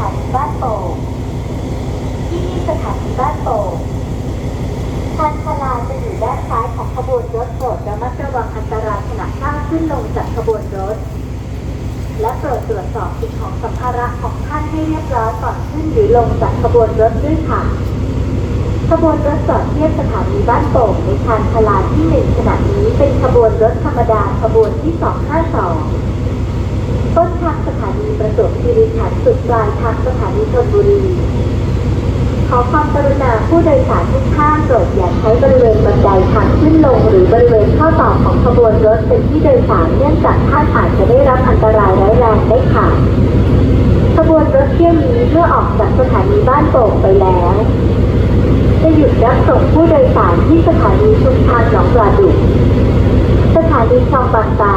ถานีบ้านโป่งที่นี่สถานีบ้านโป่งทางชลาจะอยู่ด้านซ้ายของขบวนรถโปรดระมัดระวังอันตรายขณะนั่งขึ้นลงจากขบวนรถ และโปรดตรวจสอบสิ่งของสัมภาระของท่านให้เรียบร้อยก่อนขึ้นหรือลงจากขบวนรถด้วยค่ะขบวนรถจอดเทียบสถานีบ้านโป่งในทางพลาที่หนึ่งขณะนี้เป็นขบวนรถธรรมดาขบวนที่สองห้า252 สุดปลายทางสถานีชลบุรี ขอความกรุณาผู้โดยสารทุกท่านโปรดอย่าใช้บริเวณบันไดทางขึ้นลงหรือบริเวณข้อต่อของขบวนรถเป็นที่โดยสารเนื่องจากท่านอาจจะได้รับอันตรายร้ายแรงได้ค่ะขบวนรถเที่ยวนี้เมื่อออกจากสถานีบ้านโป่งไปแล้ว จะหยุดรับส่งผู้โดยสารที่สถานีชุมทางหนองปลาดุกสถานีคลองบางตา